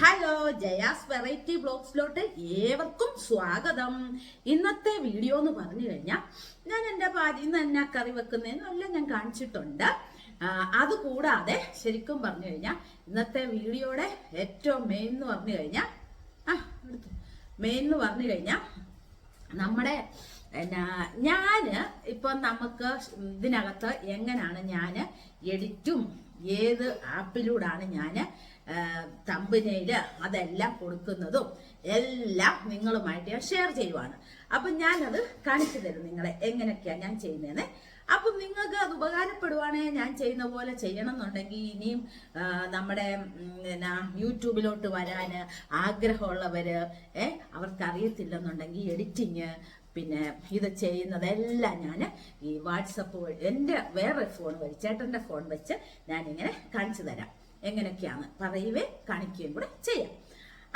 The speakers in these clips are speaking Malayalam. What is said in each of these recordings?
ഹലോ ജയാസ് വെറൈറ്റി ബ്ലോഗ്സിലോട്ട് ഏവർക്കും സ്വാഗതം. ഇന്നത്തെ വീഡിയോ എന്ന് പറഞ്ഞു കഴിഞ്ഞാൽ ഞാൻ എന്റെ ഭാര്യ ഇന്ന് എന്നാ കറി വെക്കുന്നതെന്നെല്ലാം ഞാൻ കാണിച്ചിട്ടുണ്ട്. അതുകൂടാതെ ശരിക്കും പറഞ്ഞു കഴിഞ്ഞാൽ ഇന്നത്തെ വീഡിയോയുടെ ഏറ്റവും മെയിൻ എന്ന് പറഞ്ഞു കഴിഞ്ഞാൽ ആ മെയിൻ എന്ന് പറഞ്ഞു കഴിഞ്ഞാൽ നമ്മുടെ എന്നാ ഞാൻ ഇപ്പൊ നമുക്ക് ഇതിനകത്ത് എങ്ങനെയാണ് ഞാൻ എഡിറ്റും ഏത് ആപ്പിലൂടാണ് ഞാൻ തമ്പനയിൽ അതെല്ലാം കൊടുക്കുന്നതും എല്ലാം നിങ്ങളുമായിട്ട് ഞാൻ ഷെയർ ചെയ്യുവാണ്. അപ്പം ഞാനത് കാണിച്ചു തരും നിങ്ങളെ എങ്ങനെയൊക്കെയാണ് ഞാൻ ചെയ്യുന്നതെന്ന്. അപ്പം നിങ്ങൾക്ക് അത് ഉപകാരപ്പെടുവാണെങ്കിൽ ഞാൻ ചെയ്യുന്ന പോലെ ചെയ്യണം എന്നുണ്ടെങ്കിൽ ഇനിയും നമ്മുടെ എന്നാ യൂട്യൂബിലോട്ട് വരാൻ ആഗ്രഹമുള്ളവർ ഏ അവർക്കറിയത്തില്ലെന്നുണ്ടെങ്കിൽ എഡിറ്റിങ് പിന്നെ ഇത് ചെയ്യുന്നതെല്ലാം ഞാൻ ഈ വാട്സപ്പ് വഴി എന്റെ വേറെ ഫോൺ വഴി ചേട്ടന്റെ ഫോൺ വെച്ച് ഞാനിങ്ങനെ കാണിച്ചു തരാം. എങ്ങനെയൊക്കെയാണ് പറയുവേ കാണിക്കുകയും കൂടെ ചെയ്യാം.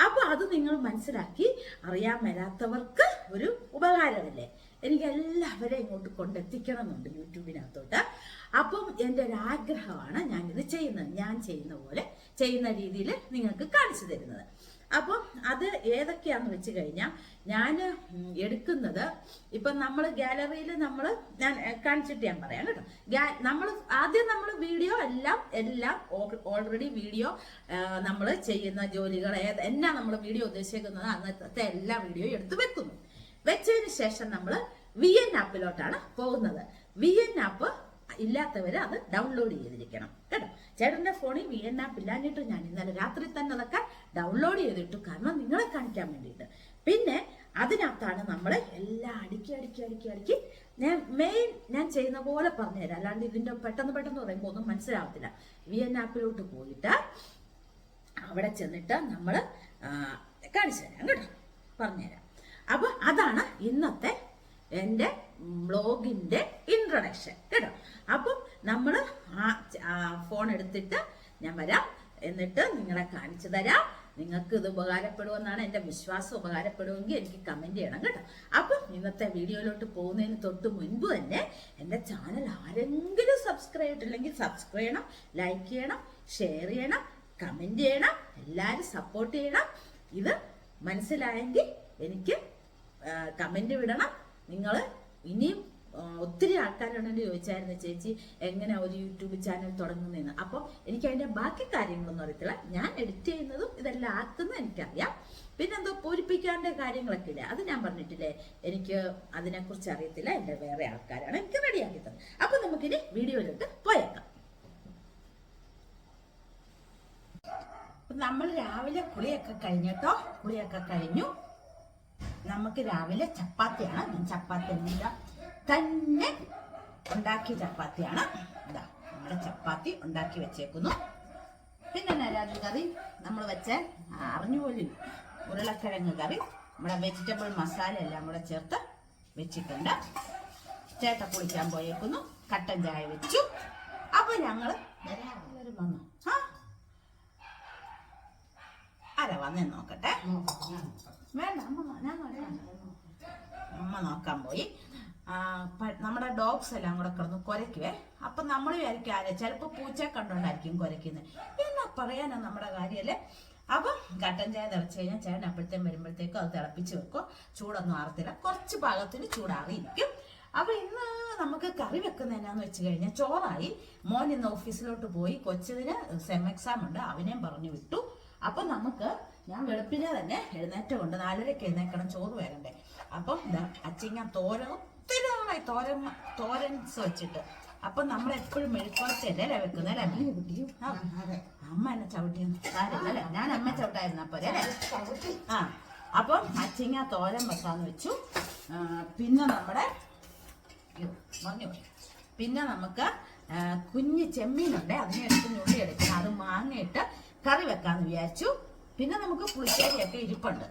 അപ്പോൾ അത് നിങ്ങൾ മനസ്സിലാക്കി അറിയാൻ മേലാത്തവർക്ക് ഒരു ഉപകാരമല്ലേ? എനിക്ക് എല്ലാവരെയും ഇങ്ങോട്ട് കൊണ്ടെത്തിക്കണം എന്നുണ്ട് യൂട്യൂബിനകത്തോട്ട്. അപ്പം എന്റെ ഒരു ആഗ്രഹമാണ് ഞാനിത് ചെയ്യുന്നത്. ഞാൻ ചെയ്യുന്ന പോലെ ചെയ്യുന്ന രീതിയിൽ നിങ്ങൾക്ക് കാണിച്ചു തരുന്നത്. അപ്പം അത് ഏതൊക്കെയാന്ന് വെച്ച് കഴിഞ്ഞാൽ ഞാൻ എടുക്കുന്നത് ഇപ്പം നമ്മൾ ഗാലറിയിൽ നമ്മൾ ഞാൻ കാണിച്ചിട്ട് ഞാൻ പറയാം കേട്ടോ. നമ്മൾ ആദ്യം നമ്മൾ വീഡിയോ എല്ലാം എല്ലാം ഓൾറെഡി വീഡിയോ നമ്മൾ ചെയ്യുന്ന ജോലികൾ ഏത് എന്നാ നമ്മൾ വീഡിയോ ഉദ്ദേശിക്കുന്നത് അന്നത്തെ എല്ലാ വീഡിയോ എടുത്ത് വെക്കുന്നു. വെച്ചതിന് ശേഷം നമ്മൾ വി എൻ ആപ്പിലോട്ടാണ് പോകുന്നത്. വി എൻ ആപ്പ് ഇല്ലാത്തവര് അത് ഡൗൺലോഡ് ചെയ്തിരിക്കണം. കേട്ടോ? ചേട്ടന്റെ ഫോണിൽ വി എൻ ആപ്പ് ഇല്ലാഞ്ഞിട്ട് ഞാൻ ഇന്നലെ രാത്രി തന്നെ അതൊക്കെ ഡൗൺലോഡ് ചെയ്തിട്ടു കാരണം നിങ്ങളെ കാണിക്കാൻ വേണ്ടിയിട്ട്. പിന്നെ അതിനകത്താണ് നമ്മൾ എല്ലാം അടുക്കി അടുക്കി അടുക്കി അടുക്കി ഞാൻ മെയിൻ ഞാൻ ചെയ്യുന്ന പോലെ പറഞ്ഞുതരാം. അല്ലാണ്ട് ഇതിന്റെ പെട്ടെന്ന് പെട്ടെന്ന് പറയുമ്പോൾ ഒന്നും മനസ്സിലാവത്തില്ല. വി എൻ ആപ്പിലോട്ട് പോയിട്ട് അവിടെ ചെന്നിട്ട് നമ്മൾ കാണിച്ചു തരാം കേട്ടോ. പറഞ്ഞുതരാം. അപ്പോൾ അതാണ് ഇന്നത്തെ എന്റെ ബ്ലോഗിന്റെ ഇൻട്രൊഡക്ഷൻ കേട്ടോ? അപ്പം നമ്മൾ ആ ഫോൺ എടുത്തിട്ട് ഞാൻ വരാം. എന്നിട്ട് നിങ്ങളെ കാണിച്ചു തരാം. നിങ്ങൾക്ക് ഇത് ഉപകാരപ്പെടുമെന്നാണ് എന്റെ വിശ്വാസം. ഉപകാരപ്പെടുമെങ്കിൽ എനിക്ക് കമന്റ് ചെയ്യണം കേട്ടോ. അപ്പം ഇന്നത്തെ വീഡിയോയിലോട്ട് പോകുന്നതിന് തൊട്ട് മുൻപ് തന്നെ എന്റെ ചാനൽ ആരെങ്കിലും സബ്സ്ക്രൈബ് ചെയ്തിട്ടില്ലെങ്കിൽ സബ്സ്ക്രൈബ് ചെയ്യണം ലൈക്ക് ചെയ്യണം ഷെയർ ചെയ്യണം കമന്റ് ചെയ്യണം എല്ലാവരും സപ്പോർട്ട് ചെയ്യണം. ഇത് മനസ്സിലായെങ്കിൽ എനിക്ക് കമന്റ് വിടണം നിങ്ങൾ ഇനിയും ഒത്തിരി ആൾക്കാരുണ്ടെന്ന് ചോദിച്ചായിരുന്നു ചേച്ചി എങ്ങനെ ഒരു യൂട്യൂബ് ചാനൽ തുടങ്ങുന്നതെന്ന് അപ്പോൾ എനിക്ക് അതിന്റെ ബാക്കി കാര്യങ്ങളൊന്നും അറിയത്തില്ല. ഞാൻ എഡിറ്റ് ചെയ്യുന്നതും ഇതെല്ലാം ആക്കുന്നതും എനിക്കറിയാം. പിന്നെ എന്തോ പൂരിപ്പിക്കാന്റെ കാര്യങ്ങളൊക്കെ ഇല്ലേ അത് ഞാൻ പറഞ്ഞിട്ടില്ലേ? എനിക്ക് അതിനെക്കുറിച്ച് അറിയത്തില്ല. എന്റെ വേറെ ആൾക്കാരാണ് എനിക്ക് റെഡിയാക്കി തന്നത്. അപ്പോൾ നമുക്കിനി വീഡിയോയിലോട്ട് പോയേക്കാം. നമ്മൾ രാവിലെ കുളിയൊക്കെ കഴിഞ്ഞിട്ടോ കുളിയൊക്കെ കഴിഞ്ഞു. നമുക്ക് രാവിലെ ചപ്പാത്തിയാണ്. ചപ്പാത്തി എല്ലാം തന്നെ ഉണ്ടാക്കിയ ചപ്പാത്തിയാണ്. ഇതാ നമ്മുടെ ചപ്പാത്തി ഉണ്ടാക്കി വെച്ചേക്കുന്നു. പിന്നെ രാജു കറി? നമ്മൾ വെച്ച അറിഞ്ഞുപോലും ഉരുളക്കിഴങ്ങ് കറി. നമ്മുടെ വെജിറ്റബിൾ മസാല എല്ലാം കൂടെ ചേർത്ത് വെച്ചിട്ടുണ്ട്. ചേട്ട കുളിക്കാൻ പോയേക്കുന്നു. കട്ടൻ ചായ വെച്ചു. അപ്പൊ ഞങ്ങൾ എല്ലാവരും വന്നു. ആ? ആരാ വന്നേ നോക്കട്ടെ. വേണ്ട അമ്മ ഞാൻ അമ്മ നോക്കാൻ പോയി. നമ്മുടെ ഡോഗ്സ് എല്ലാം കൂടെ കിടന്ന് കുരയ്ക്കുവേ. അപ്പൊ നമ്മൾ വിചാരിക്കും ആരെ? ചിലപ്പോൾ പൂച്ച കണ്ടോണ്ടായിരിക്കും കുരയ്ക്കുന്നത് എന്നാ പറയാനാ നമ്മുടെ കാര്യമല്ലേ അപ്പൊ കട്ടൻ ചായ തിളച്ച് കഴിഞ്ഞാൽ ചേട്ടൻ അപ്പോഴത്തേക്കും വരുമ്പോഴത്തേക്കും അത് തിളപ്പിച്ച് വെക്കും. ചൂടൊന്നും ആറത്തില്ല. കുറച്ച് പാകത്തിന് ചൂടാറിയിരിക്കും. അപ്പൊ ഇന്ന് നമുക്ക് കറി വെക്കുന്ന എന്നാന്ന് വെച്ച് കഴിഞ്ഞാൽ ചോറായി. മോൻ ഇന്ന് ഓഫീസിലോട്ട് പോയി. കൊച്ചതിന് സെം എക്സാം ഉണ്ട്. അവനെയും പറഞ്ഞു വിട്ടു. അപ്പൊ നമുക്ക് ഞാൻ വെളുപ്പിനെ തന്നെ എഴുന്നേറ്റം കൊണ്ട് നാലരയ്ക്ക് എഴുന്നേക്കണം ചോറ് വരണ്ടേ. അപ്പം ഇതാ അച്ചിങ്ങ തോരൻ ഒത്തിരി നാളായി തോരൻ തോരൻസ് വെച്ചിട്ട്. അപ്പൊ നമ്മൾ എപ്പോഴും മെഴുക്കുവരത്തല്ലേ അല്ലേ വെക്കുന്നത് അല്ലേ. അമ്മ എന്നെ ചവിട്ടിയെന്ന് അല്ലേ? ഞാൻ അമ്മ ചവിട്ടായിരുന്നു അപ്പൊ അല്ലേ? ആ അപ്പം അച്ചിങ്ങ തോരൻ വെക്കാന്ന് വെച്ചു. പിന്നെ നമ്മുടെ. പിന്നെ നമുക്ക് കുഞ്ഞ് ചെമ്മീനുണ്ട്. അതിനെ എടുത്ത് ഞൊടി എടുക്കണം അത് മാങ്ങയിട്ട് കറി വെക്കാന്ന് വിചാരിച്ചു. പിന്നെ നമുക്ക് പുളിശ്ശേരിയൊക്കെ ഇരിപ്പുണ്ട്.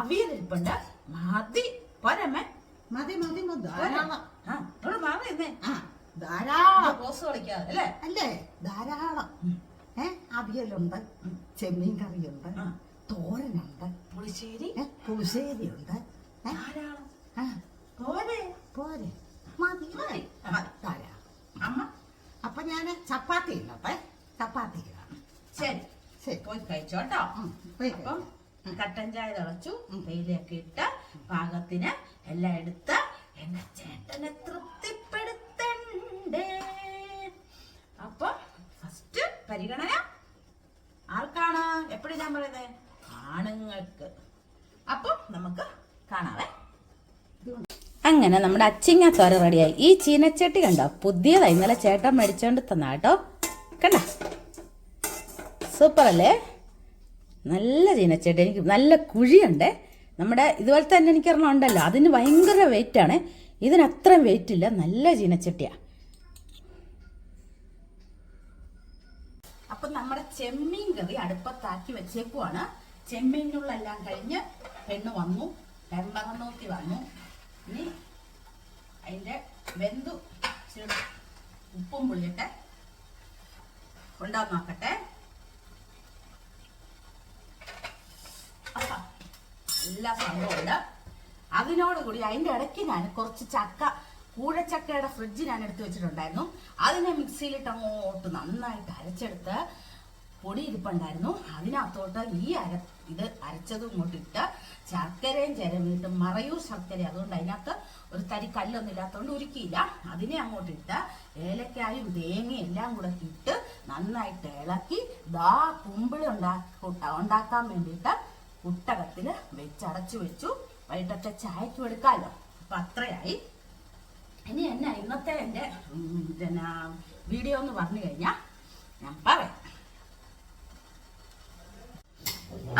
അവിയൽ ഇരിപ്പുണ്ട്. മതി പോരമ്മേ. മതി മതി? ധാരാളം ആ. ഇവിടെ മാറിയെന്നേ ആ ധാരാളം. പോസ് കളിക്കാതെ അല്ലേ? അല്ലേ? ധാരാളം. ഉം. ഏ അവിയലുണ്ട് ചെമ്മീൻ കറിയുണ്ട്. തോരനുണ്ട്. പുളിശ്ശേരി? പുളിശ്ശേരി ഉണ്ട് ധാരാളം. പോരെ. പോരെ. മതി ധാരാളം. അമ്മ. അപ്പൊ ഞാൻ ചപ്പാത്തി ഇല്ലട്ടെ ചപ്പാത്തി. ശരി. ശരി. പോയി കഴിച്ചോട്ടോ അപ്പം കട്ടൻ ചായ തിളച്ചു തേയിലയൊക്കെ ഇട്ട് പാകത്തിന് എല്ലാം എടുത്ത് അങ്ങനെ നമ്മുടെ അച്ചിങ്ങ തോര റെഡിയായി. ഈ ചീനച്ചട്ടി കണ്ടോ? പുതിയതായി ഇന്നലെ ചേട്ടൻ മേടിച്ചോണ്ട് തന്ന കേട്ടോ. കണ്ട? സൂപ്പർ അല്ലേ? നല്ല ചീനച്ചട്ടി. എനിക്ക് നല്ല കുഴിയുണ്ട്. നമ്മുടെ ഇതുപോലെ തന്നെ എനിക്ക് ഒരെണ്ണം ഉണ്ടല്ലോ. അതിന് ഭയങ്കര വെയിറ്റ് ആണ്. ഇതിന് അത്രയും വെയിറ്റ് ഇല്ല. നല്ല ചീനച്ചട്ടിയാ. അപ്പൊ നമ്മുടെ ചെമ്മീൻ കറി അടുപ്പത്താക്കി വെച്ചേക്കുവാണ്. ചെമ്മീനുള്ള എല്ലാം കഴിഞ്ഞ് പെണ്ണ് വന്നു. ടെമ്പറ നോക്കി വന്നു. ഇനി അതിന്റെ വെന്തു ഉപ്പും പുളിയിട്ട് ഉണ്ടാന്ന് നോക്കട്ടെ എല്ലാ സംഭവമുണ്ട്. അതിനോടുകൂടി അതിന്റെ ഇടയ്ക്ക് ഞാൻ കുറച്ച് ചക്ക കൂഴച്ചക്കയുടെ ഫ്രിഡ്ജ് ഞാൻ എടുത്തു വെച്ചിട്ടുണ്ടായിരുന്നു. അതിനെ മിക്സിയിലിട്ട് അങ്ങോട്ട് നന്നായിട്ട് അരച്ചെടുത്ത് പൊടി ഇരിപ്പുണ്ടായിരുന്നു. അതിനകത്തോട്ട് ഈ അര ഇത് അരച്ചത് ഇങ്ങോട്ട് ഇട്ട് ശർക്കരയും ചിരവിട്ട് മറയൂർ ശർക്കര. അതുകൊണ്ട് അതിനകത്ത് ഒരു തരി കല്ലൊന്നും ഇല്ലാത്തതുകൊണ്ട് ഉരുക്കിയില്ല. അതിനെ അങ്ങോട്ട് ഇട്ട് ഏലക്കായും തേങ്ങയും എല്ലാം കൂടെ ഇട്ട് നന്നായിട്ട് ഇളക്കി ദാ കുമ്പിളി ഉണ്ടാക്കി ഉണ്ടാക്കാൻ വേണ്ടിയിട്ട് കുട്ടകത്തിൽ വെച്ചടച്ചു വെച്ചു. വൈകിട്ടത്തെ ചായക്ക് എടുക്കാമല്ലോ അപ്പൊ അത്രയായി. ഇനി എന്നാ ഇന്നത്തെ എന്റെ പിന്നെ വീഡിയോ എന്ന് പറഞ്ഞു കഴിഞ്ഞാൽ ഞാൻ പറയാം.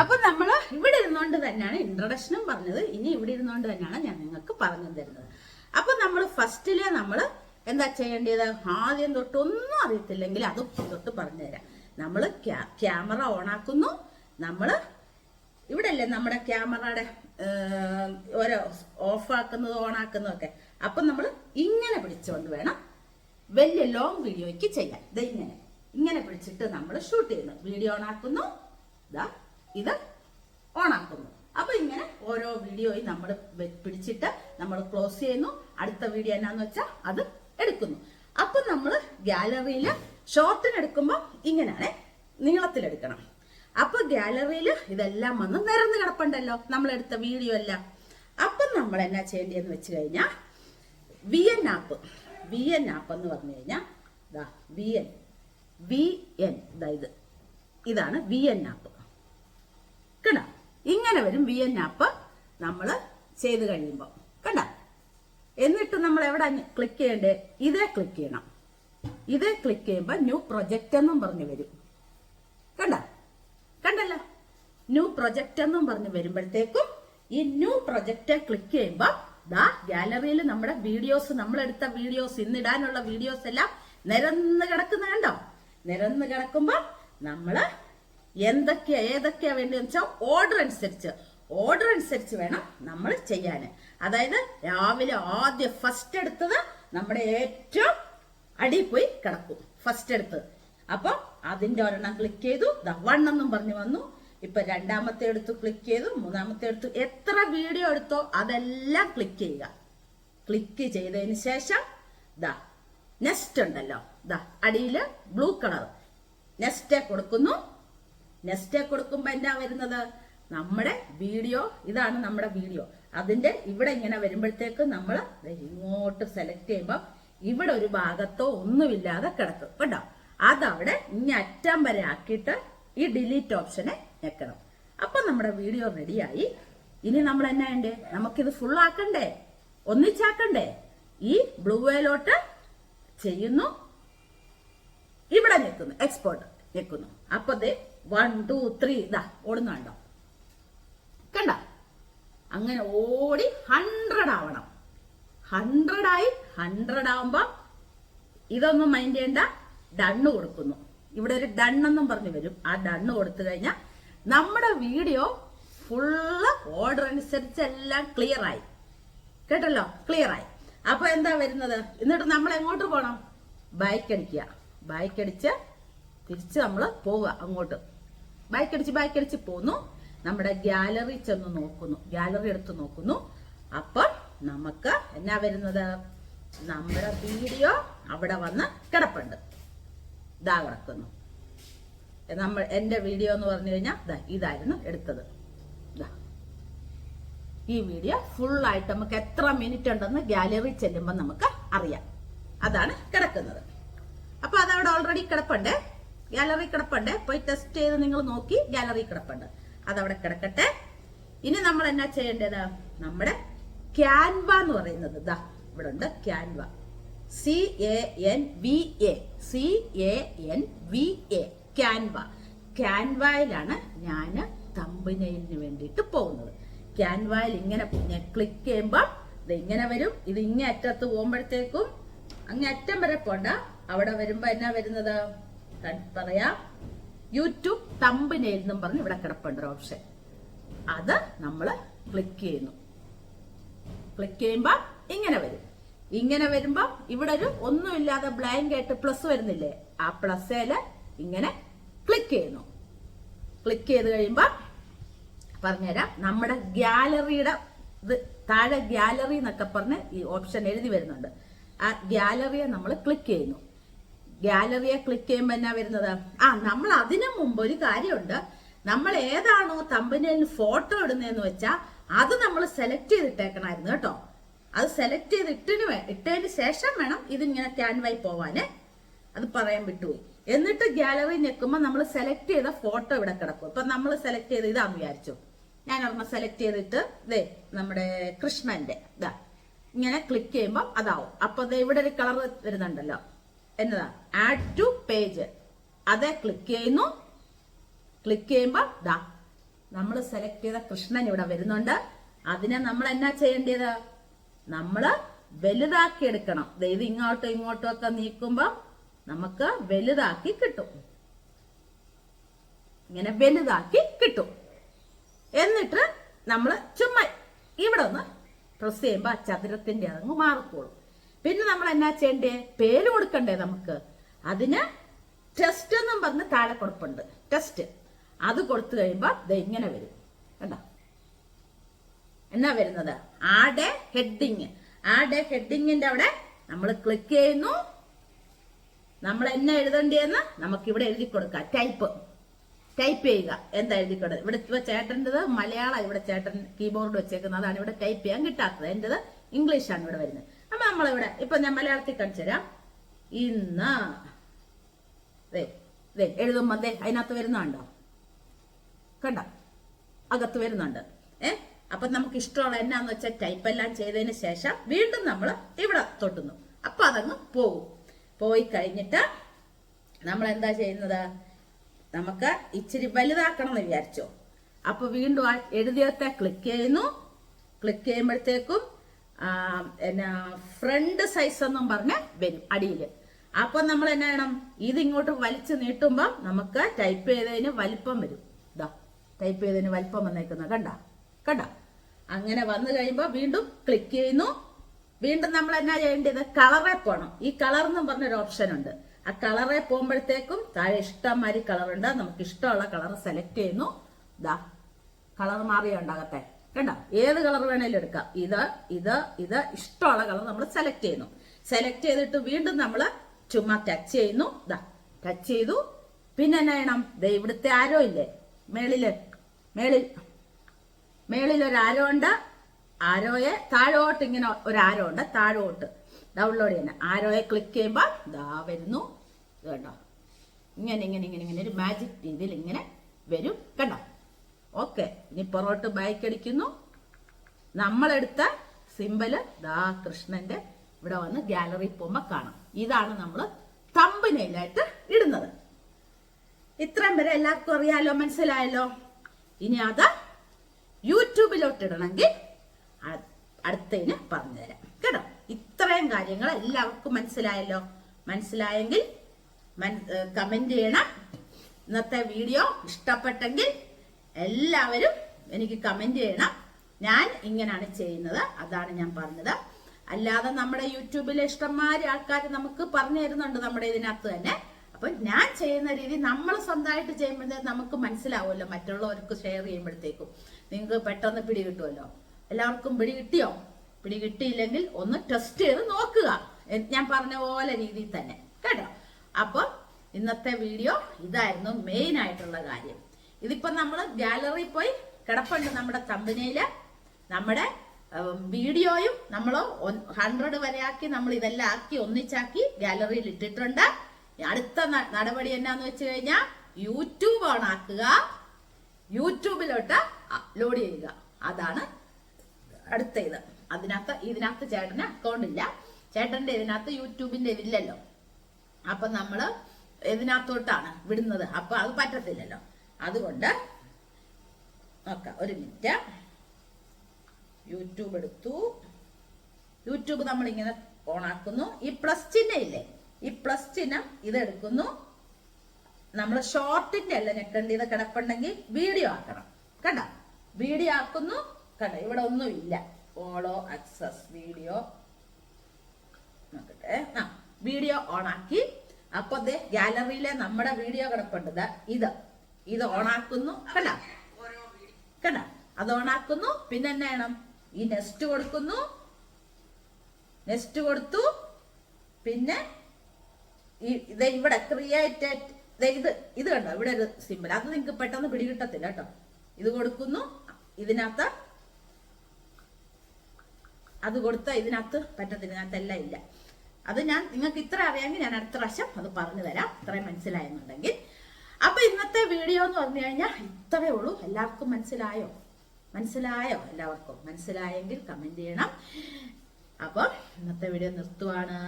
അപ്പൊ നമ്മൾ ഇവിടെ ഇരുന്നുകൊണ്ട് തന്നെയാണ് ഇൻട്രൊഡക്ഷനും പറഞ്ഞത്. ഇനി ഇവിടെ ഇരുന്നുകൊണ്ട് തന്നെയാണ് ഞാൻ നിങ്ങൾക്ക് പറഞ്ഞു തരുന്നത്. അപ്പൊ നമ്മൾ ഫസ്റ്റിൽ നമ്മൾ എന്താ ചെയ്യേണ്ടത്? ആദ്യം തൊട്ട് ഒന്നും അറിയത്തില്ലെങ്കിൽ അത് തൊട്ട് പറഞ്ഞു തരാം. നമ്മൾ ക്യാമറ ഓണാക്കുന്നു നമ്മൾ ഇവിടെ അല്ലേ നമ്മുടെ ക്യാമറയുടെ ഓരോ ഓഫ് ആക്കുന്നതും ഓൺ ആക്കുന്നതും ഒക്കെ. അപ്പൊ നമ്മൾ ഇങ്ങനെ പിടിച്ചുകൊണ്ട് വേണം വലിയ ലോങ് വീഡിയോയ്ക്ക് ചെയ്യാൻ. ഇത് ഇങ്ങനെ. ഇങ്ങനെ പിടിച്ചിട്ട് നമ്മൾ ഷൂട്ട് ചെയ്യുന്നു. വീഡിയോ ഓൺ ആക്കുന്നു. ഇതാ ഇത് ഓൺ ആക്കുന്നു അപ്പൊ ഇങ്ങനെ ഓരോ വീഡിയോയും നമ്മൾ പിടിച്ചിട്ട് നമ്മൾ ക്ലോസ് ചെയ്യുന്നു. അടുത്ത വീഡിയോ എന്നാന്ന് വെച്ചാൽ അത് എടുക്കുന്നു. അപ്പൊ നമ്മൾ ഗാലറിയിൽ ഷോർട്ടിന് എടുക്കുമ്പോൾ ഇങ്ങനെയാണ്. നീളത്തിലെടുക്കണം. അപ്പൊ ഗാലറിയിൽ ഇതെല്ലാം വന്ന് നിരന്ന് കിടപ്പുണ്ടല്ലോ നമ്മൾ എടുത്ത വീഡിയോ എല്ലാം. അപ്പം നമ്മൾ എന്നാ ചെയ്യേണ്ടതെന്ന് വെച്ച് കഴിഞ്ഞാൽ V N app V N app എന്ന് പറഞ്ഞു കഴിഞ്ഞാൽ വി എൻ വി എൻ ഇതാ. ഇത് ഇതാണ് വി എൻ ആപ്പ് ഇങ്ങനെ വരും വി എൻ ആപ്പ് നമ്മൾ ചെയ്ത് കഴിയുമ്പോൾ കണ്ട? എന്നിട്ട് നമ്മൾ എവിടെ ക്ലിക്ക് ചെയ്യേണ്ടേ? ഇതേ ക്ലിക്ക് ചെയ്യണം. ഇതേ ക്ലിക്ക് ചെയ്യുമ്പോൾ ന്യൂ പ്രൊജക്റ്റ് എന്നും പറഞ്ഞു വരും. കണ്ട? കണ്ടല്ലോ? ന്യൂ പ്രൊജക്റ്റ് എന്നും പറഞ്ഞ് വരുമ്പോഴത്തേക്കും ഈ ന്യൂ പ്രൊജക്റ്റ് ക്ലിക്ക് ചെയ്യുമ്പോൾ ദാ ഗാലറിയിൽ നമ്മുടെ വീഡിയോസ് നമ്മൾ എടുത്ത വീഡിയോസ് ഇന്നിടാനുള്ള വീഡിയോസ് എല്ലാം നിരന്ന് കിടക്കുന്ന കണ്ടോ? നിരന്ന് കിടക്കുമ്പോൾ നമ്മൾ എന്തൊക്കെയാ ഏതൊക്കെയാ വേണ്ടതെന്ന് വെച്ചാൽ ഓർഡർ അനുസരിച്ച് ഓർഡർ അനുസരിച്ച് വേണം നമ്മൾ ചെയ്യാൻ അതായത് രാവിലെ ആദ്യം ഫസ്റ്റ് എടുത്തത് നമ്മുടെ ഏറ്റവും അടിയിൽ പോയി കിടക്കും. ഫസ്റ്റ് എടുത്തത്. അപ്പൊ അതിന്റെ ഒരെണ്ണം ക്ലിക്ക് ചെയ്തു. എന്നും പറഞ്ഞു വന്നു. ഇപ്പൊ രണ്ടാമത്തെ എടുത്ത് ക്ലിക്ക് ചെയ്തു. മൂന്നാമത്തെ എടുത്ത്. എത്ര വീഡിയോ എടുത്തോ അതെല്ലാം ക്ലിക്ക് ചെയ്യുക. ക്ലിക്ക് ചെയ്തതിന് ശേഷം ദാ നെക്സ്റ്റ് ഉണ്ടല്ലോ. ദാ അടിയിൽ ബ്ലൂ കളർ നെക്സ്റ്റ് കൊടുക്കുന്നു. നെക്സ്റ്റ് കൊടുക്കുമ്പോ എന്താ വരുന്നത്? നമ്മുടെ വീഡിയോ ഇതാണ് നമ്മുടെ വീഡിയോ അതിന്റെ ഇവിടെ ഇങ്ങനെ വരുമ്പോഴത്തേക്ക് നമ്മൾ ഇങ്ങോട്ട് സെലക്ട് ചെയ്യുമ്പോൾ ഇവിടെ ഒരു ഭാഗത്തോ ഒന്നുമില്ലാതെ കിടക്കും കേട്ടോ? അതവിടെ ഇനി അറ്റം വരെ ആക്കിയിട്ട് ഈ ഡിലീറ്റ് ഓപ്ഷനെ ഞെക്കണം അപ്പൊ നമ്മുടെ വീഡിയോ റെഡിയായി ഇനി നമ്മൾ എന്നാ വേണ്ടേ നമുക്കിത് ഫുൾ ആക്കണ്ടേ? ഒന്നിച്ചാക്കണ്ടേ? ഈ ബ്ലൂ വേലോട്ട് ചെയ്യുന്നു. ഇവിടെ നിൽക്കുന്നു എക്സ്പോർട്ട് നിൽക്കുന്നു അപ്പൊ വൺ ടു ത്രീ ഇതാ ഓടുന്ന കണ്ടോ? കണ്ട? അങ്ങനെ ഓടി ഹൺഡ്രഡ് ആവണം. ഹൺഡ്രഡ് ആയി ഹൺഡ്രഡ് ആവുമ്പോ ഇതൊന്നും മൈൻഡ് ചെയ്യണ്ട. ഡണ്ണ് കൊടുക്കുന്നു. ഇവിടെ ഒരു ഡണ്ണെന്നും പറഞ്ഞു വരും. ആ ഡണ്ണ് കൊടുത്തു കഴിഞ്ഞാൽ നമ്മുടെ വീഡിയോ ഫുള്ള് ഓർഡർ അനുസരിച്ച് എല്ലാം ക്ലിയർ ആയി. കേട്ടല്ലോ? ക്ലിയർ ആയി. അപ്പൊ എന്താ വരുന്നത്? എന്നിട്ട് നമ്മൾ എങ്ങോട്ട് പോകണം ബൈക്ക് അടിക്കുക. ബൈക്ക് അടിച്ച് തിരിച്ച് നമ്മൾ പോവുക അങ്ങോട്ട്. ബൈക്ക് അടിച്ച് ബൈക്ക് അടിച്ച് പോന്നു. നമ്മുടെ ഗാലറി ചെന്ന് നോക്കുന്നു. ഗാലറി എടുത്ത് നോക്കുന്നു. അപ്പൊ നമുക്ക് എന്നാ വരുന്നത്? നമ്മുടെ വീഡിയോ അവിടെ വന്ന് കിടപ്പുണ്ട്. ഇതാ കിടക്കുന്നു. നമ്മൾ എന്റെ വീഡിയോ എന്ന് പറഞ്ഞു കഴിഞ്ഞാൽ ഇതായിരുന്നു എടുത്തത്. ഈ വീഡിയോ ഫുൾ ആയിട്ട് നമുക്ക് എത്ര മിനിറ്റ് ഉണ്ടെന്ന് ഗാലറി ചെല്ലുമ്പോൾ നമുക്ക് അറിയാം. അതാണ് കിടക്കുന്നത്. അപ്പൊ അതവിടെ ഓൾറെഡി കിടപ്പുണ്ട്. ഗാലറി കിടപ്പുണ്ട്. പോയി ടെസ്റ്റ് ചെയ്ത് നിങ്ങൾ നോക്കി ഗാലറി കിടപ്പുണ്ട്. അതവിടെ കിടക്കട്ടെ. ഇനി നമ്മൾ എന്നാ ചെയ്യേണ്ടത്? നമ്മുടെ ക്യാൻവ എന്ന് പറയുന്നത് ദാ ഇവിടെ ഉണ്ട് Canva C A N V A C A N V A Canva ക്യാൻവയിലാണ് ഞാൻ തമ്പിനെയിലിന് വേണ്ടിയിട്ട് പോകുന്നത്. ക്യാൻവയിൽ ഇങ്ങനെ ക്ലിക്ക് ചെയ്യുമ്പോൾ ഇത് ഇങ്ങനെ വരും. ഇത് ഇങ്ങേ അറ്റത്ത് പോകുമ്പോഴത്തേക്കും അങ്ങേ അറ്റം വരെ പോണ്ട. അവിടെ വരുമ്പോൾ എന്നാ വരുന്നത്? പറയാം. യൂട്യൂബ് തമ്പ് എന്നും പറഞ്ഞ് ഇവിടെ കിടപ്പുണ്ട് ഓപ്ഷൻ അത് നമ്മൾ ക്ലിക്ക് ചെയ്യുന്നു. ക്ലിക്ക് ചെയ്യുമ്പോൾ ഇങ്ങനെ വരും. ഇങ്ങനെ വരുമ്പോൾ ഇവിടെ ഒരു ഒന്നുമില്ലാതെ ബ്ലാങ്ക് ആയിട്ട് പ്ലസ് വരുന്നില്ലേ? ആ പ്ലസ്സേൽ ഇങ്ങനെ ക്ലിക്ക് ചെയ്യുന്നു. ക്ലിക്ക് ചെയ്ത് കഴിയുമ്പോൾ പറഞ്ഞുതരാം. നമ്മുടെ ഗ്യാലറിയുടെ ഇത് താഴെ ഗ്യാലറി എന്നൊക്കെ പറഞ്ഞ് ഈ ഓപ്ഷൻ എഴുതി വരുന്നുണ്ട്. ആ ഗ്യാലറിയെ നമ്മൾ ക്ലിക്ക് ചെയ്യുന്നു. ഗ്യാലറിയെ ക്ലിക്ക് ചെയ്യുമ്പോൾ എന്നാ വരുന്നത്? ആ നമ്മൾ അതിനു മുമ്പ് ഒരു കാര്യമുണ്ട്. നമ്മൾ ഏതാണോ തമ്പനിയിൽ ഫോട്ടോ ഇടുന്നതെന്ന് വെച്ചാൽ അത് നമ്മൾ സെലക്ട് ചെയ്തിട്ടേക്കണമായിരുന്നു കേട്ടോ. അത് സെലക്ട് ചെയ്ത് ഇട്ടിന് ഇട്ടതിന് ശേഷം വേണം ഇതിങ്ങനെ ക്യാൻവായി പോവാന്. അത് പറയാൻ വിട്ടുപോയി. എന്നിട്ട് ഗാലറി നിൽക്കുമ്പോൾ നമ്മൾ സെലക്ട് ചെയ്ത ഫോട്ടോ ഇവിടെ കിടക്കും. ഇപ്പൊ നമ്മൾ സെലക്ട് ചെയ്ത് ഇതാന്ന് വിചാരിച്ചു. ഞാൻ ഒരെണ്ണം സെലക്ട് ചെയ്തിട്ട് ദേ നമ്മുടെ കൃഷ്ണന്റെ ഇതാ ഇങ്ങനെ ക്ലിക്ക് ചെയ്യുമ്പോൾ അതാവും. അപ്പൊ ഇവിടെ ഒരു കളർ വരുന്നുണ്ടല്ലോ. എന്നതാ. ആഡ് ടു പേജ് അത് ക്ലിക്ക് ചെയ്യുന്നു. ക്ലിക്ക് ചെയ്യുമ്പോൾ ദാ നമ്മൾ സെലക്ട് ചെയ്ത കൃഷ്ണൻ ഇവിടെ വരുന്നുണ്ട്. അതിനെ നമ്മൾ എന്നാ ചെയ്യേണ്ടത്? നമ്മൾ വലുതാക്കി എടുക്കണം. ഇത് ഇങ്ങോട്ടും ഇങ്ങോട്ടും ഒക്കെ നീക്കുമ്പോൾ നമുക്ക് വലുതാക്കി കിട്ടും. ഇങ്ങനെ വലുതാക്കി കിട്ടും. എന്നിട്ട് നമ്മൾ ചുമ്മാ ഇവിടെ ഒന്ന് പ്രസ് ചെയ്യുമ്പോൾ ആ ചതുരത്തിന്റെ അതങ്ങ് മാറിക്കോളും. പിന്നെ നമ്മൾ എന്നാ ചെയ്യണ്ടേ? പേര് കൊടുക്കണ്ടേ നമുക്ക്? അതിന് ടെസ്റ്റ് എന്നും പറഞ്ഞ് താഴെ കൊടുപ്പുണ്ട്. ടെസ്റ്റ് അത് കൊടുത്തു കഴിയുമ്പോൾ ഇത് ഇങ്ങനെ വരും. കണ്ടോ? എന്നാ വരുന്നത്? ആടെ ഹെഡിങ് ആടെ ഹെഡിങ്ങിന്റെ അവിടെ നമ്മൾ ക്ലിക്ക് ചെയ്യുന്നു. നമ്മൾ എന്നെ എഴുതേണ്ടിയെന്ന് നമുക്ക് ഇവിടെ എഴുതി കൊടുക്കാം. ടൈപ്പ് ടൈപ്പ് ചെയ്യുക. എന്താ എഴുതി കൊടുക്കുക ഇവിടെ ഇപ്പൊ ചേട്ടന്റെത് മലയാളം ഇവിടെ ചേട്ടൻ കീബോർഡ് വെച്ചേക്കുന്നത്. അതാണ് ഇവിടെ ടൈപ്പ് ചെയ്യാൻ കിട്ടാത്തത്. എന്റേത് ഇംഗ്ലീഷാണ് ഇവിടെ വരുന്നത്. അപ്പൊ നമ്മളിവിടെ ഇപ്പൊ ഞാൻ മലയാളത്തിൽ കാണിച്ചു തരാം. ഇന്ന് എഴുതുമ്പോ ദേ അതിനകത്ത് വരുന്നുണ്ടോ കണ്ട? അകത്ത് വരുന്നുണ്ട്. ഏ? അപ്പൊ നമുക്ക് ഇഷ്ടമുള്ള എന്നാന്ന് വെച്ചാൽ ടൈപ്പ് എല്ലാം ചെയ്തതിന് ശേഷം വീണ്ടും നമ്മൾ ഇവിടെ തൊട്ടുന്നു. അപ്പൊ അതങ്ങ് പോകും. പോയി കഴിഞ്ഞിട്ട് നമ്മൾ എന്താ ചെയ്യുന്നത്? നമുക്ക് ഇച്ചിരി വലുതാക്കണം എന്ന് വിചാരിച്ചോ. അപ്പൊ വീണ്ടും ആ എഴുതിയത്തെ ക്ലിക്ക് ചെയ്യുന്നു. ക്ലിക്ക് ചെയ്യുമ്പോഴത്തേക്കും എന്നാ ഫ്രണ്ട് സൈസ് എന്നും പറഞ്ഞ് വരും അടിയിൽ അപ്പൊ നമ്മൾ എന്നാ വേണം ഇത് ഇങ്ങോട്ട് വലിച്ചു നീട്ടുമ്പോൾ നമുക്ക് ടൈപ്പ് ചെയ്തതിന് വലിപ്പം വരും. ഇതാ ടൈപ്പ് ചെയ്തതിന് വലിപ്പം വന്നേക്കുന്ന. കണ്ട? കണ്ട? അങ്ങനെ വന്നു കഴിയുമ്പോൾ വീണ്ടും ക്ലിക്ക് ചെയ്യുന്നു. വീണ്ടും നമ്മൾ എന്നാ ചെയ്യേണ്ടത്? കളറെ പോകണം ഈ കളർ എന്ന് പറഞ്ഞൊരു ഓപ്ഷൻ ഉണ്ട്. ആ കളറെ പോകുമ്പോഴത്തേക്കും താഴെ ഇഷ്ടംമാതിരി ഉണ്ട്. നമുക്ക് ഇഷ്ടമുള്ള കളർ സെലക്ട് ചെയ്യുന്നു. ഇതാ കളർ മാറിയുണ്ടാകട്ടെ. കണ്ടോ? ഏത് കളർ വേണേലും എടുക്കാം. ഇത് ഇത് ഇത് ഇഷ്ടമുള്ള കളർ നമ്മൾ സെലക്ട് ചെയ്യുന്നു. സെലക്ട് ചെയ്തിട്ട് വീണ്ടും നമ്മൾ ചുമ്മാ ടച്ച് ചെയ്യുന്നു. ദാ ടച്ച് ചെയ്തു. പിന്നെ എന്നാ ചെയ്യണം? ഇവിടുത്തെ ആരോ ഇല്ലേ? മേളിൽ മേളിൽ മേളിൽ ഒരു ആരോ ഉണ്ട്. ആരോയെ താഴോട്ട് ഇങ്ങനെ ഒരു ആരോ ഉണ്ട്. താഴോട്ട്. ഡൗൺലോഡ് ചെയ്യണം ആരോയെ ക്ലിക്ക് ചെയ്യുമ്പോൾ ഇതാ വരുന്നു. കേട്ടോ ഇങ്ങനെ ഇങ്ങനെ ഇങ്ങനെ ഇങ്ങനെ ഒരു മാജിക് രീതിയിൽ ഇങ്ങനെ വരും. കണ്ടോ? ഓക്കെ ഇനി പുറകോട്ട് ബൈക്ക് അടിക്കുന്നു. നമ്മളെടുത്ത സിമ്പൽ ദാ കൃഷ്ണന്റെ ഇവിടെ വന്ന് ഗാലറി പോകുമ്പോൾ കാണാം. ഇതാണ് നമ്മൾ തമ്പനയിലായിട്ട് ഇടുന്നത്. ഇത്രയും വരെ എല്ലാവർക്കും അറിയാലോ മനസ്സിലായല്ലോ? ഇനി അത് യൂട്യൂബിലോട്ട് ഇടണമെങ്കിൽ അടുത്തതിന് പറഞ്ഞുതരാം. കേട്ടോ? ഇത്രയും കാര്യങ്ങൾ എല്ലാവർക്കും മനസ്സിലായല്ലോ? മനസ്സിലായെങ്കിൽ കമന്റ് ചെയ്യണം. ഇന്നത്തെ വീഡിയോ ഇഷ്ടപ്പെട്ടെങ്കിൽ എല്ലാവരും എനിക്ക് കമന്റ് ചെയ്യണം. ഞാൻ ഇങ്ങനെയാണ് ചെയ്യുന്നത്. അതാണ് ഞാൻ പറഞ്ഞത്. അല്ലാതെ നമ്മുടെ യൂട്യൂബിലെ ഇഷ്ടംമാതിരി ആൾക്കാർ നമുക്ക് പറഞ്ഞു തരുന്നുണ്ട് നമ്മുടെ ഇതിനകത്ത് തന്നെ. അപ്പൊ ഞാൻ ചെയ്യുന്ന രീതി നമ്മൾ സ്വന്തമായിട്ട് ചെയ്യുമ്പോഴത്തേക്ക് നമുക്ക് മനസ്സിലാവുമല്ലോ മറ്റുള്ളവർക്ക് ഷെയർ ചെയ്യുമ്പോഴത്തേക്കും. നിങ്ങൾക്ക് പെട്ടെന്ന് പിടി കിട്ടുമല്ലോ. എല്ലാവർക്കും പിടി കിട്ടിയോ? പിടി കിട്ടിയില്ലെങ്കിൽ ഒന്ന് ടെസ്റ്റ് ചെയ്ത് നോക്കുക. ഞാൻ പറഞ്ഞ പോലെ രീതിയിൽ തന്നെ. കേട്ടോ? അപ്പൊ ഇന്നത്തെ വീഡിയോ ഇതായിരുന്നു മെയിൻ ആയിട്ടുള്ള കാര്യം. ഇതിപ്പോ നമ്മൾ ഗാലറിയിൽ പോയി കിടപ്പുണ്ട് നമ്മുടെ കമ്പനിയിൽ നമ്മുടെ വീഡിയോയും നമ്മൾ ഹൺഡ്രഡ് വരെയാക്കി നമ്മൾ ഇതെല്ലാം ആക്കി ഒന്നിച്ചാക്കി ഗാലറിയിൽ ഇട്ടിട്ടുണ്ട്. അടുത്ത നടപടി എന്നാന്ന് വെച്ച് കഴിഞ്ഞാൽ യൂട്യൂബ് ഓൺ ആക്കുക. യൂട്യൂബിലോട്ട് അപ്ലോഡ് ചെയ്യുക. അതാണ് അടുത്ത ഇത് അതിനകത്ത് ഇതിനകത്ത് ചേട്ടന് അക്കൗണ്ട് ഇല്ല. ചേട്ടന്റെ ഇതിനകത്ത് യൂട്യൂബിന്റെ ഇതില്ലല്ലോ. അപ്പൊ നമ്മൾ ഇതിനകത്തോട്ടാണ് വിടുന്നത്. അപ്പൊ അത് പറ്റത്തില്ലല്ലോ. അതുകൊണ്ട് നോക്കാം ഒരു മിനിറ്റ് യൂട്യൂബ് എടുത്തു. യൂട്യൂബ് നമ്മൾ ഇങ്ങനെ ഓണാക്കുന്നു. ഈ പ്ലസ് ചിഹ്നം ഇല്ലേ? ഈ പ്ലസ് ചിഹ്നം ഇതെടുക്കുന്നു. നമ്മൾ ഷോർട്ടിന്റെ അല്ല ഞെക്കേണ്ടി ഇത് കിടപ്പുണ്ടെങ്കിൽ വീഡിയോ ആക്കണം. കണ്ട? വീഡിയോ ആക്കുന്നു. കണ്ട? ഇവിടെ ഒന്നും ഇല്ല ഓളോ അക്സസ് വീഡിയോ നോക്കട്ടെ. ആ വീഡിയോ ഓൺ ആക്കി. അപ്പൊ ദേ ഗാലറിയിലെ നമ്മുടെ വീഡിയോ കിടപ്പുണ്ട്. ഇത്. ഇത് ഓണാക്കുന്നു. കണ്ട? കണ്ട? അത് ഓണാക്കുന്നു. പിന്നെ എന്നാ വേണം? ഈ നെസ്റ്റ് കൊടുക്കുന്നു. നെസ്റ്റ് കൊടുത്തു. പിന്നെ ഇത് ഇവിടെ ക്രിയേറ്റ് ഇത് ഇത് കണ്ടോ? ഇവിടെ ഒരു സിമ്പിൾ അത് നിങ്ങൾക്ക് പെട്ടെന്ന് പിടികിട്ടത്തില്ല കേട്ടോ. ഇത് കൊടുക്കുന്നു. ഇതിനകത്ത് അത് കൊടുത്ത ഇതിനകത്ത് പറ്റത്തില്ല. ഇതിനകത്ത് എല്ലാം ഇല്ല. അത് ഞാൻ നിങ്ങൾക്ക് ഇത്ര അറിയാമെങ്കിൽ ഞാൻ അടുത്ത പ്രാവശ്യം അത് പറഞ്ഞു തരാം. ഇത്രയും മനസ്സിലായെന്നുണ്ടെങ്കിൽ. അപ്പൊ ഇന്നത്തെ വീഡിയോ എന്ന് പറഞ്ഞു കഴിഞ്ഞാൽ ഇത്രേ ഉള്ളൂ. എല്ലാവർക്കും മനസ്സിലായോ? മനസ്സിലായോ എല്ലാവർക്കും? മനസ്സിലായെങ്കിൽ കമന്റ് ചെയ്യണം. അപ്പോൾ ഇന്നത്തെ വീഡിയോ നിർത്തുവാണ്.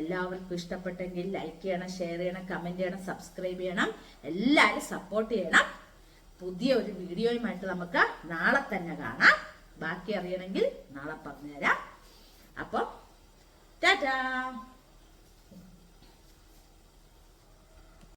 എല്ലാവർക്കും ഇഷ്ടപ്പെട്ടെങ്കിൽ ലൈക്ക് ചെയ്യണം ഷെയർ ചെയ്യണം കമന്റ് ചെയ്യണം സബ്സ്ക്രൈബ് ചെയ്യണം. എല്ലാവരും സപ്പോർട്ട് ചെയ്യണം. പുതിയ ഒരു വീഡിയോയുമായിട്ട് നമുക്ക് നാളെ തന്നെ കാണാം. ബാക്കി അറിയണമെങ്കിൽ നാളെ പറഞ്ഞുതരാം. അപ്പോൾ ടാറ്റാ!